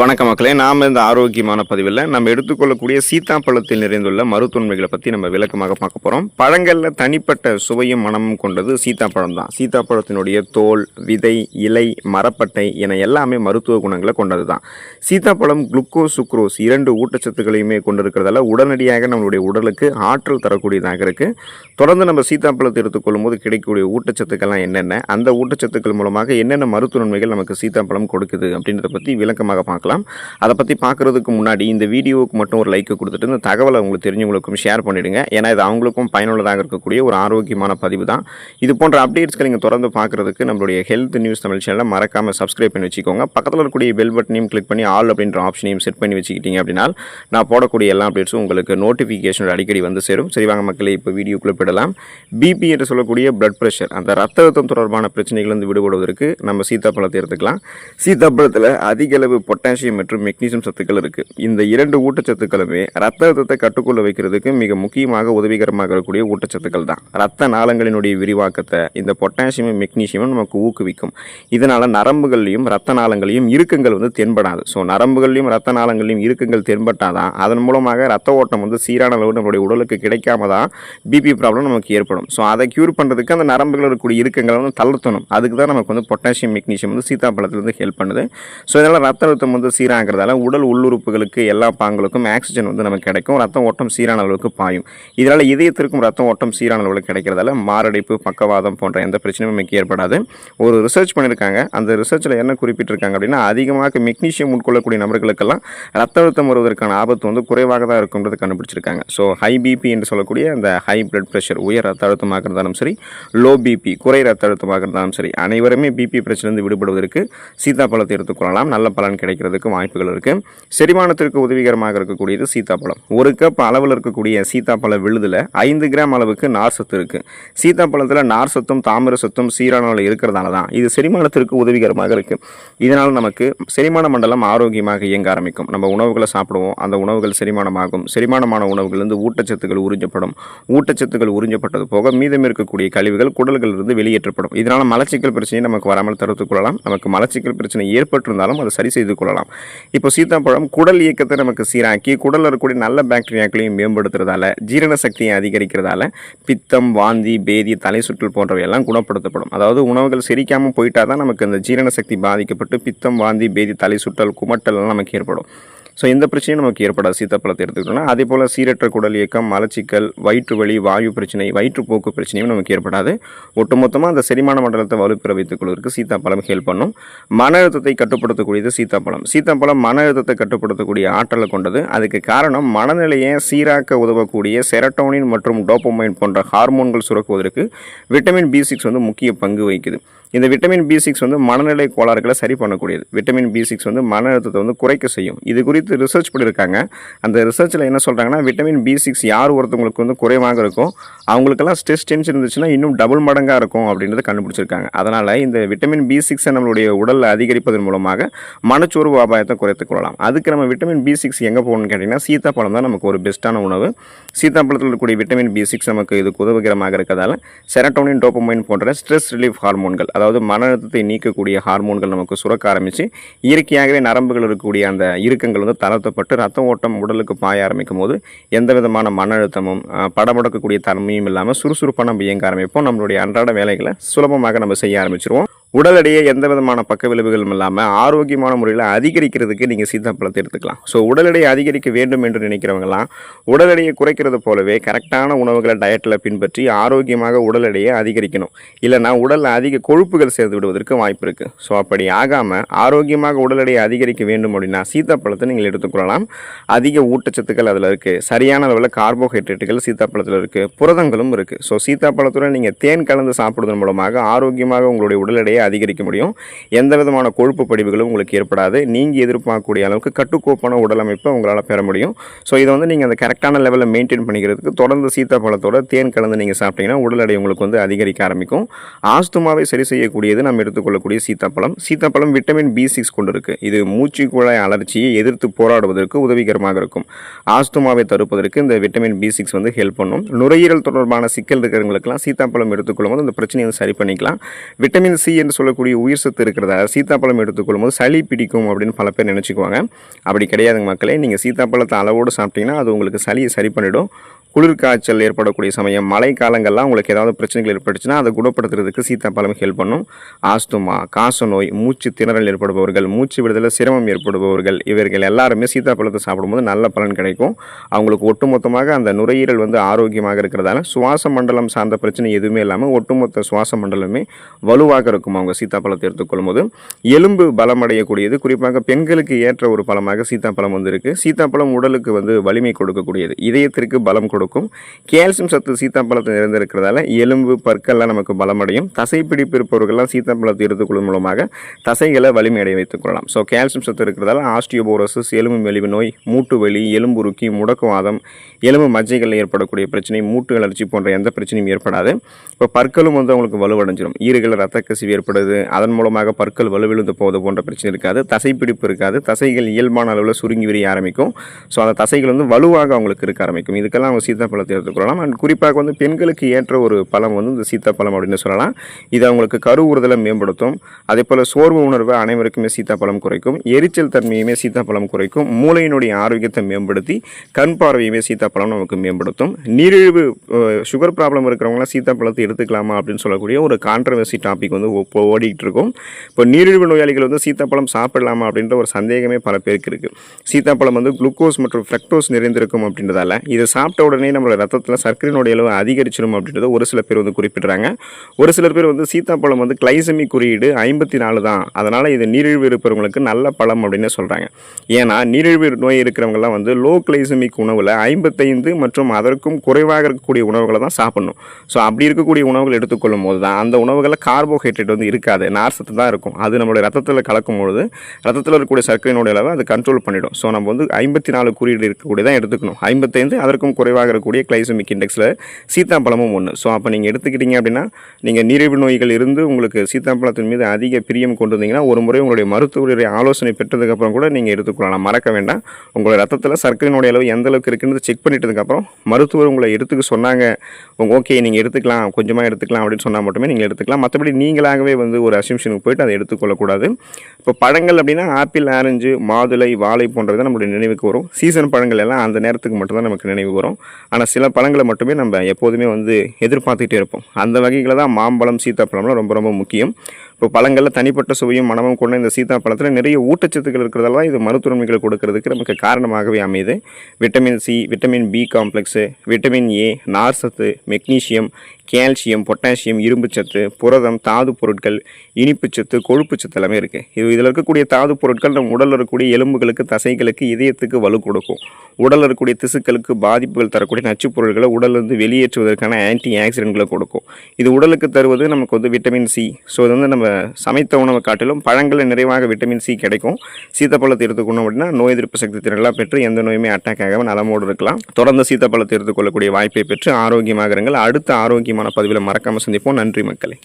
வணக்க மக்களே நாம் இந்த ஆரோக்கியமான பதிவில் நம்ம எடுத்துக்கொள்ளக்கூடிய சீத்தாப்பழத்தில் நிறைந்துள்ள மருத்துவன்மைகளை பற்றி நம்ம விளக்கமாக பார்க்க போகிறோம் பழங்களில் தனிப்பட்ட சுவையும் மனமும் கொண்டது சீத்தாப்பழம் தான். சீத்தாப்பழத்தினுடைய தோல் விதை இலை மரப்பட்டை என எல்லாமே மருத்துவ குணங்களை கொண்டது தான். சீத்தாப்பழம் குளுக்கோஸ் சுக்ரோஸ் இரண்டு ஊட்டச்சத்துக்களையுமே கொண்டிருக்கிறதால உடனடியாக நம்மளுடைய உடலுக்கு ஆற்றல் தரக்கூடியதாக இருக்குது தொடர்ந்து நம்ம சீத்தாப்பழத்தை எடுத்துக்கொள்ளும் போது கிடைக்கக்கூடிய ஊட்டச்சத்துக்கள்லாம் என்னென்ன அந்த ஊட்டச்சத்துக்கள் மூலமாக என்னென்ன மருத்துவ நன்மைகள் நமக்கு சீத்தாப்பழம் கொடுக்குது அப்படின்றத பற்றி விளக்கமாக பார்க்கலாம். அதை பற்றி பார்க்குறதுக்கு முன்னாடி இந்த வீடியோவுக்கு மட்டும் ஒரு லைக் கொடுத்துட்டு இந்த தகவலை உங்களுக்கு தெரிஞ்சவங்களுக்கும் ஷேர் பண்ணிவிடுங்க ஏன்னா இது அவங்களுக்கும் பயனுள்ளதாக இருக்கக்கூடிய ஒரு ஆரோக்கியமான பதிவு தான். இது போன்ற அப்டேட்ஸ்களை நீங்கள் தொடர்ந்து பார்க்குறதுக்கு நம்மளுடைய ஹெல்த் நியூஸ் தமிழ் சேனலை மறக்காமல் சப்ஸ்கிரைப் பண்ணி வச்சுக்கோங்க. பக்கத்தில் இருக்கக்கூடிய பெல் பட்டனையும் கிளிக் பண்ணி ஆல் அப்படின்ற ஆப்ஷனையும் செட் பண்ணி வச்சுக்கிட்டீங்க அப்படின்னா நான் போடக்கூடிய எல்லா அப்டேட்ஸும் உங்களுக்கு நோட்டிஃபிகேஷன் அடிக்கடி வந்து சேரும். சரி வாங்க மக்களே இப்போ வீடியோக்குள்ளே போயிடலாம். பிபி என்று சொல்லக்கூடிய பிளட் ப்ரெஷர் அந்த ரத்த அழுத்தம் தொடர்பான வந்து விடுபடுவதற்கு நம்ம சீத்தாப்பழத்தை எடுத்துக்கலாம். சீத்தாப்பழத்தில் அதிக அளவு பொட்டாசியம் மற்றும் மெக்னீசியம் சத்துக்கள் இருக்குது இந்த இரண்டு ஊட்டச்சத்துக்களுமே ரத்த அழுத்தத்தை கட்டுக்குள்ள வைக்கிறதுக்கு மிக முக்கியமாக உதவிகரமாக இருக்கக்கூடிய ஊட்டச்சத்துக்கள் தான். ரத்த நாளங்களினுடைய விரிவாக்கத்தை இந்த பொட்டாசியமும் மெக்னீசியமும் நமக்கு ஊக்குவிக்கும். இதனால் நரம்புகள்லையும் ரத்த நாளங்களையும் இறுக்கங்கள் வந்து தென்படாது. ஸோ நரம்புகள்லையும் ரத்த நாளங்களையும் இறுக்கங்கள் தென்பட்டாதான் அதன் மூலமாக ரத்த ஓட்டம் வந்து சீரான அளவு நம்மளுடைய உடலுக்கு கிடைக்காம தான் பிபி ப்ராப்ளம் நமக்கு ஏற்படும். ஸோ அதை க்யூர் பண்ணுறதுக்கு அந்த நரம்புகள் இருக்கக்கூடிய இறுக்கங்களை வந்து தளர்த்தணும். அதுக்கு தான் நமக்கு வந்து பொட்டாசியம் மெக்னீசியம் வந்து சீத்தாப்பழத்துலேருந்து ஹெல்ப் பண்ணுது. ஸோ இதனால் ரத்த அழுத்தம் வந்து சீராகிறதால உடல் உள்ளுறுப்புகளுக்கு எல்லா பாங்களுக்கும் ஆக்சிஜன் வந்து நமக்கு கிடைக்கும். ரத்த ஓட்டம் சீரான அளவுக்கு பாயும். இதனால் இதயத்திற்கும் ரத்த ஓட்டம் சீரான அளவுக்கு கிடைக்கிறதால மாரடைப்பு பக்கவாதம் போன்ற எந்த பிரச்சனையும் நமக்கு ஏற்படாது. ஒரு ரிசர்ச் பண்ணியிருக்காங்க. அந்த ரிசர்ச்சில் என்ன குறிப்பிட்டிருக்காங்க அப்படின்னா அதிகமாக மெக்னீஷியம் உட்கொள்ளக்கூடிய நபர்களுக்கெல்லாம் ரத்த அழுத்தம் வருவதற்கான ஆபத்து வந்து குறைவாக தான் இருக்கும்ன்றது கண்டுபிடிச்சிருக்காங்க. ஸோ ஹை பிபி என்று சொல்லக்கூடிய அந்த ஹை பிளட் ப்ரெஷர் உயர் ரத்த அழுத்தமாக இருந்தாலும் சரி லோ பிபி குறை ரத்த அழுத்தமாக இருந்தாலும் சரி அனைவருமே பிபி பிரச்சனை விடுபடுவதற்கு சீதாப்பழத்தை எடுத்துக்கொள்ளலாம் நல்ல பலன் கிடைக்கிறது. ஏற்படுறதுக்கு வாய்ப்புகள் இருக்குது செரிமானத்திற்கு உதவிகரமாக இருக்கக்கூடியது சீத்தாப்பழம். ஒரு கப் அளவில் இருக்கக்கூடிய சீத்தாப்பழ விழுதில் ஐந்து கிராம் அளவுக்கு நார் சத்து இருக்குது சீத்தாப்பழத்தில் நார் சத்தும் தாமிர சத்தும் சீரானவில் இருக்கிறதால தான் இது செரிமானத்திற்கு உதவிகரமாக இருக்குது இதனால் நமக்கு செரிமான மண்டலம் ஆரோக்கியமாக இயங்க ஆரம்பிக்கும். நம்ம உணவுகளை சாப்பிடுவோம். அந்த உணவுகள் செரிமானமாகும். செரிமானமான உணவுகளிலிருந்து ஊட்டச்சத்துக்கள் உறிஞ்சப்படும். ஊட்டச்சத்துக்கள் உறிஞ்சப்பட்டது போக மீதம் இருக்கக்கூடிய கழிவுகள் குடல்களிலிருந்து வெளியேற்றப்படும். இதனால் மலச்சிக்கல் பிரச்சனையை நமக்கு வராமல் தடுத்துக் கொள்ளலாம். நமக்கு மலச்சிக்கல் பிரச்சனை ஏற்பட்டிருந்தாலும் அதை சரி செய்து கொள்ளலாம். இப்போ சீத்தாப்பழம் குடல் இயக்கத்தை நமக்கு சீராக்கி குடலில் இருக்கக்கூடிய நல்ல பாக்டீரியாக்களையும் மேம்படுத்துறதால ஜீரண சக்தியை அதிகரிக்கிறதால பித்தம் வாந்தி பேதி தலை சுற்றல் போன்றவையெல்லாம் குணப்படுத்தப்படும். அதாவது உணவுகள் செரிக்காமல் போயிட்டா தான் நமக்கு அந்த ஜீரண சக்தி பாதிக்கப்பட்டு பித்தம் வாந்தி பேதி தலை சுற்றல் குமட்டல் நமக்கு ஏற்படும். ஸோ இந்த பிரச்சனையும் நமக்கு ஏற்படாது. சீத்தாப்பழத்தை எடுத்துக்கிட்டோம்னா அதே போல் சீரற்ற குடல் இயக்கம் மலச்சிக்கல் வயிற்று வலி வாயு பிரச்சனை வயிற்றுப்போக்கு பிரச்சனையும் நமக்கு ஏற்படாது. ஒட்டுமொத்தமாக அந்த செரிமான மண்டலத்தை வலுப்பெற வைத்துக் கொள்வதற்கு சீத்தாப்பழம் ஹெல்ப் பண்ணும். மன அழுத்தத்தை கட்டுப்படுத்தக்கூடியது சீத்தாப்பழம். சீத்தாப்பழம் மன அழுத்தத்தை கட்டுப்படுத்தக்கூடிய ஆற்றலை கொண்டது. அதுக்கு காரணம் மனநிலையை சீராக்க உதவக்கூடிய செரட்டோனின் மற்றும் டோப்பமைன் போன்ற ஹார்மோன்கள் சுரக்குவதற்கு விட்டமின் பி சிக்ஸ் வந்து முக்கிய பங்கு வகிக்குது. இந்த விட்டமின் பி சிக்ஸ் வந்து மனநிலை கோளாறுகளை சரி பண்ணக்கூடியது. விட்டமின் பி சிக்ஸ் வந்து மன அழுத்தத்தை வந்து குறைக்க செய்யும். இது குறித்து ரிசர்ச் பண்ணியிருக்காங்க அந்த ரிசர்ச்சில் என்ன சொல்கிறாங்கன்னா விட்டமின் பி சிக்ஸ் யார் ஒருத்தவங்களுக்கு வந்து குறைவாக இருக்கும் அவங்களுக்கெல்லாம் ஸ்ட்ரெஸ் டென்ஷன் இருந்துச்சுன்னா இன்னும் டபுள் மடங்காக இருக்கும் அப்படின்றத கண்டுபிடிச்சிருக்காங்க. அதனால் இந்த விட்டமின் பி சிக்ஸை நம்மளுடைய உடலில் அதிகரிப்பதன் மூலமாக மனச்சோர்வு அபாயத்தை குறைத்துக் கொள்ளலாம். அதுக்கு நம்ம விட்டமின் பி சிக்ஸ் எங்கே போகணும்னு கேட்டிங்கன்னா சீத்தாப்பழம் தான் நமக்கு ஒரு பெஸ்ட்டான உணவு. சீத்தாப்பழத்தில் இருக்கக்கூடிய விட்டமின் பி சிக்ஸ் நமக்கு இதுக்கு உதவிகரமாக இருக்கிறதால செரட்டோனின் டோப்பமைன் போன்ற ஸ்ட்ரெஸ் ரிலீஃப் ஹார்மோன்கள் அதாவது அதாவது மன அழுத்தத்தை நீக்கக்கூடிய ஹார்மோன்கள் நமக்கு சுரக்க ஆரம்பித்து இயற்கையாகவே நரம்புகள் இருக்கக்கூடிய அந்த இறுக்கங்கள் வந்து தளர்த்தப்பட்டு ரத்த ஓட்டம் உடலுக்கு பாய ஆரம்பிக்கும் போது எந்த விதமான மன அழுத்தமும் படமுடக்கக்கூடிய தன்மையும் இல்லாமல் சுறுசுறுப்பாக நம்ம இயங்க ஆரம்பிப்போம். நம்மளுடைய அன்றாட வேலைகளை சுலபமாக நம்ம செய்ய ஆரம்பிச்சிருவோம். உடல் எடையை எந்த விதமான பக்க விளைவுகளும் இல்லாமல் ஆரோக்கியமான முறையில் அதிகரிக்கிறதுக்கு நீங்கள் சீத்தாப்பழத்தை எடுத்துக்கலாம். ஸோ உடல் எடையை அதிகரிக்க வேண்டும் என்று நினைக்கிறவங்களாம் உடல் எடையை குறைக்கிறது போலவே கரெக்டான உணவுகளை டயட்டில் பின்பற்றி ஆரோக்கியமாக உடல் எடையை அதிகரிக்கணும். இல்லைனா உடலில் அதிக கொழுப்புகள் சேர்த்து விடுவதற்கு வாய்ப்பு இருக்குது ஸோ அப்படி ஆகாமல் ஆரோக்கியமாக உடல் எடையை அதிகரிக்க வேண்டும் அப்படின்னா சீத்தாப்பழத்தை நீங்கள் எடுத்துக்கொள்ளலாம். அதிக ஊட்டச்சத்துக்கள் அதில் இருக்குது சரியான அளவில் கார்போஹைட்ரேட்டுகள் சீத்தாப்பழத்தில் இருக்குது புரதங்களும் இருக்குது ஸோ சீத்தாப்பழத்துடன் நீங்கள் தேன் கலந்து சாப்பிடுவதன் மூலமாக ஆரோக்கியமாக உங்களுடைய உடல் எடையை அதிகரிக்க முடியும். எந்த விதமான கொழுப்பு படிவுகளும் உங்களுக்கு ஏற்படாது. நீங்கள் எதிர்பார்க்கக்கூடிய அளவுக்கு கட்டுக்கோப்பான உடல் அமைப்பை உங்களால் பெற முடியும். ஸோ இதை வந்து நீங்கள் அந்த கரெக்டான லெவலில் மெயின்டைன் பண்ணிக்கிறதுக்கு தொடர்ந்து சீத்தாப்பழத்தோட தேன் கலந்து நீங்கள் சாப்பிட்டீங்கன்னா உடல் எடை உங்களுக்கு வந்து அதிகரிக்க ஆரம்பிக்கும். ஆஸ்துமாவை சரி செய்யக்கூடியது நம்ம எடுத்துக்கொள்ளக்கூடிய சீத்தாப்பழம். சீத்தாப்பழம் விட்டமின் பி சிக்ஸ் கொண்டு இருக்கு இது மூச்சு குழாய் அலர்ச்சியை எதிர்த்து போராடுவதற்கு உதவிகரமாக இருக்கும். ஆஸ்துமாவை தடுப்பதற்கு இந்த விட்டமின் பி சிக்ஸ் வந்து ஹெல்ப் பண்ணும். நுரையீரல் தொடர்பான சிக்கல் இருக்கிறவங்களுக்குலாம் சீத்தாப்பழம் எடுத்துக்கொள்ளும் போது இந்த பிரச்சனையை சரி பண்ணிக்கலாம். விட்டமின் சி என்று சொல்லக்கூடிய உயிர் சத்து இருக்கிறதா சீத்தாப்பழம் எடுத்துக்கொள்ளும் போது சளி பிடிக்கும் அப்படின்னு பல பேர் நினச்சிக்குவாங்க. அப்படி கிடையாதுங்க மக்களே நீங்கள் சீத்தாப்பழத்தை அளவோடு சாப்பிட்டீங்கன்னா அது உங்களுக்கு சளியை சரி பண்ணிவிடும் குளிர் காய்ச்சல் ஏற்படக்கூடிய சமயம் மழை காலங்கள்லாம் உங்களுக்கு ஏதாவது பிரச்சனைகள் ஏற்பட்டுச்சுன்னா அதை குணப்படுத்துறதுக்கு சீத்தாப்பழம் ஹெல்ப் பண்ணும். ஆஸ்துமா காச நோய் மூச்சு திணறல் ஏற்படுபவர்கள் மூச்சு விடுதலை சிரமம் ஏற்படுபவர்கள் இவர்கள் எல்லாருமே சீத்தாப்பழத்தை சாப்பிடும்போது நல்ல பலன் கிடைக்கும். அவங்களுக்கு ஒட்டுமொத்தமாக அந்த நுரையீரல் வந்து ஆரோக்கியமாக இருக்கிறதால சுவாச மண்டலம் சார்ந்த பிரச்சனை எதுவுமே இல்லாமல் ஒட்டுமொத்த சுவாச மண்டலமே வலுவாக இருக்கும் அவங்க சீத்தாப்பழத்தை எடுத்துக்கொள்ளும் போது எலும்பு பலமடையக்கூடியது குறிப்பாக பெண்களுக்கு ஏற்ற ஒரு பழமாக சீத்தாப்பழம் வந்து இருக்கு சீத்தாப்பழம் உடலுக்கு வந்து வலிமை கொடுக்கக்கூடியது இதயத்திற்கு பலம் கொடுக்கும். கால்சியம் சத்து சீத்தாப்பழத்தில் நிறைந்திருக்கிறதால எலும்பு பற்கள்லாம் நமக்கு பலமடையும். தசைப்பிடிப்பு இருப்பவர்கள்லாம் சீத்தாப்பழத்தை எடுத்துக்கொள்ளும் மூலமாக தசைகளை வலிமையடைய வைத்துக் கொள்ளலாம். ஸோ கால்சியம் சத்து இருக்கிறதால ஆஸ்டியோபோரோசிஸ் எலும்பு மெலிவு நோய் மூட்டு வலி எலும்புருக்கி முடக்குவாதம் எலும்பு மஜ்ஜைகளில் ஏற்படக்கூடிய பிரச்சனை மூட்டு அலர்ச்சி போன்ற எந்த பிரச்சனையும் ஏற்படாது. இப்போ பற்களும் வந்து அவங்களுக்கு வலுவடைஞ்சிடும் ஈறுகள் ரத்த கசிவு ஏற்படுது. அதன் மூலமாக பற்கள் வலுவிழுந்து போவது போன்ற பிரச்சனை இருக்காது. தசைப்பிடிப்பு இருக்காது. தசைகள் இயல்பான அளவில் சுருங்கி விரிய ஆரம்பிக்கும். ஸோ அந்த தசைகள் வந்து வலுவாக அவங்களுக்கு இருக்க ஆரம்பிக்கும். இதுக்கெல்லாம் அவங்க சீத்தாப்பழத்தை எடுத்துக்கொள்ளலாம் அண்ட் குறிப்பாக வந்து பெண்களுக்கு ஏற்ற ஒரு பழம் வந்து இந்த சீத்தாப்பழம் அப்படின்னு சொல்லலாம். இது அவங்களுக்கு கரு மேம்படுத்தும். அதே போல் சோர்வு உணர்வை அனைவருக்குமே சீத்தாப்பழம் குறைக்கும். எரிச்சல் தன்மையுமே சீத்தாப்பழம் குறைக்கும். மூளையினுடைய ஆரோக்கியத்தை மேம்படுத்தி கண் பார்வையுமே சீத்தாப்பழம் நமக்கு மேம்படுத்தும். நீரிழிவு சுகர் ப்ராப்ளம் இருக்கிறவங்களாம் சீத்தாப்பழத்தை எடுத்துக்கலாமா அப்படின்னு சொல்லக்கூடிய ஒரு கான்ட்ரவர்சி டாபிக் வந்து இப்போ இருக்கும். இப்போ நீரிழிவு நோயாளிகள் வந்து சீத்தாப்பழம் சாப்பிடலாமா அப்படின்ற ஒரு சந்தேகமே பல பேருக்கு இருக்குது சீத்தாப்பழம் வந்து குளுக்கோஸ் மற்றும் ஃப்ரக்டோஸ் நிறைந்திருக்கும் அப்படின்றதால இதை சாப்பிட்ட உடனே நம்மளோட ரத்தத்தில் சர்க்கரையினுடைய அளவு அதிகரிச்சிடும் அப்படின்றத ஒரு சில பேர் வந்து குறிப்பிடுறாங்க. ஒரு சில பேர் வந்து சீத்தாப்பழம் வந்து கிளைசமி குறியீடு ஐம்பத்தி நாலு தான். அதனால் இது நீரிழிவு இருப்பவங்களுக்கு நல்ல பழம் அப்படின்னு சொல்கிறாங்க ஏன்னா நீரிழிவு நோய் இருக்கிறவங்கலாம் வந்து லோ கிளைசமிக் உணவில் ஐம்பத்தைந்து மற்றும் அதற்கும் குறைவாக இருக்கக்கூடிய உணவுகளை தான் சாப்பிடணும். ஸோ அப்படி இருக்கக்கூடிய உணவுகள் எடுத்துக்கொள்ளும் போது தான் அந்த உணவுகளில் கார்போஹைட்ரேட் வந்து இருக்காது. நார்சத்து தான் இருக்கும். அது நம்மளுடைய ரத்தத்தில் கலக்கும் பொழுது ரத்தத்தில் இருக்கக்கூடிய சர்க்கரையினுடைய அளவை அது கண்ட்ரோல் பண்ணிடும். ஸோ நம்ம வந்து ஐம்பத்தி நாலு குறியீடு இருக்கக்கூடிய தான் எடுத்துக்கணும். ஐம்பத்தைந்து அதற்கும் குறைவாக இருக்கக்கூடிய கிளைசமிக் இண்டெக்ஸில் சீத்தாப்பழமும் ஒன்று ஸோ அப்போ நீங்கள் எடுத்துக்கிட்டீங்க அப்படின்னா நீங்கள் நீரிழிவு நோய்கள் இருந்து உங்களுக்கு சீத்தாப்பழத்தின் மீது அதிக பிரியம் கொண்டு வந்தீங்கன்னா ஒரு முறை உங்களுடைய மருத்துவருடைய ஆலோசனை பெற்றதுக்கப்புறம் கூட நீங்கள் எடுத்துக்கொள்ளலாம். மறக்க வேண்டாம். உங்களுடைய ரத்தத்தில் சர்க்கரையினுடைய அளவு எந்த அளவுக்கு இருக்குன்னு செக் பண்ணிட்டதுக்கப்புறம் மருத்துவர் உங்களை எடுத்துக்க சொன்னாங்க. ஓகே நீங்கள் எடுத்துக்கலாம் கொஞ்சமாக எடுத்துக்கலாம் அப்படின்னு சொன்னால் மட்டுமே நீங்கள் எடுத்துக்கலாம். மற்றபடி நீங்களாகவே வந்து ஒரு அசிம்ஷனுக்கு போயிட்டு அதை எடுத்துக்கொள்ளக்கூடாது. இப்போ பழங்கள் அப்படின்னா ஆப்பிள் ஆரஞ்சு மாதுளை வாழை போன்றது தான் நம்மளுடைய நினைவுக்கு வரும். சீசன் பழங்கள் எல்லாம் அந்த நேரத்துக்கு மட்டும்தான் நமக்கு நினைவு வரும். ஆனால் சில பழங்களை மட்டுமே நம்ம எப்போதுமே வந்து எதிர்பார்த்துக்கிட்டே இருப்போம். அந்த வகையில் தான் மாம்பழம் சீத்தாப்பழம்லாம் ரொம்ப ரொம்ப முக்கியம். இப்போ பழங்களில் தனிப்பட்ட சுவையும் மனமும் கொண்ட இந்த சீதாப்பழத்தில் நிறைய ஊட்டச்சத்துக்கள் இருக்கிறதால தான் இது மருத்துவமைகள் கொடுக்கறதுக்கு நமக்கு காரணமாகவே அமையுது. Vitamin C vitamin B complex vitamin A நார் சத்து மெக்னீஷியம் கால்சியம் பொட்டாசியம் இரும்புச்சத்து புரதம் தாது பொருட்கள் இனிப்புச்சத்து கொழுப்புச்சத்து எல்லாமே இருக்குது இது இதில் இருக்கக்கூடிய தாது பொருட்கள் நம்ம உடலில் இருக்கக்கூடிய எலும்புகளுக்கு தசைகளுக்கு இதயத்துக்கு வலு கொடுக்கும். உடலில் இருக்கக்கூடிய திசுக்களுக்கு பாதிப்புகள் தரக்கூடிய நச்சுப் பொருட்களை உடலிருந்து வெளியேற்றுவதற்கான ஆன்டி ஆக்சிடென்ட்களை கொடுக்கும். இது உடலுக்கு தருவது நமக்கு வந்து விட்டமின் சி ஸோ இது வந்து நம்ம சமைத்த உணவை காட்டிலும் பழங்களில் நிறைவாக விட்டமின் சி கிடைக்கும். சீத்தப்பழத்தை எடுத்துக்கணும் அப்படின்னா நோய் எதிர்ப்பு சக்தி திறனெல்லாம் பெற்று எந்த நோயுமே அட்டாக் ஆகாமல் நலமோடு இருக்கலாம். தொடர்ந்து சீத்தப்பழத்தை எடுத்துக்கொள்ளக்கூடிய வாய்ப்பை பெற்று ஆரோக்கியமாக இருங்கள் அடுத்த ஆரோக்கியமான பதிவில் மறக்காமல் சந்திப்போம். நன்றி மக்களே.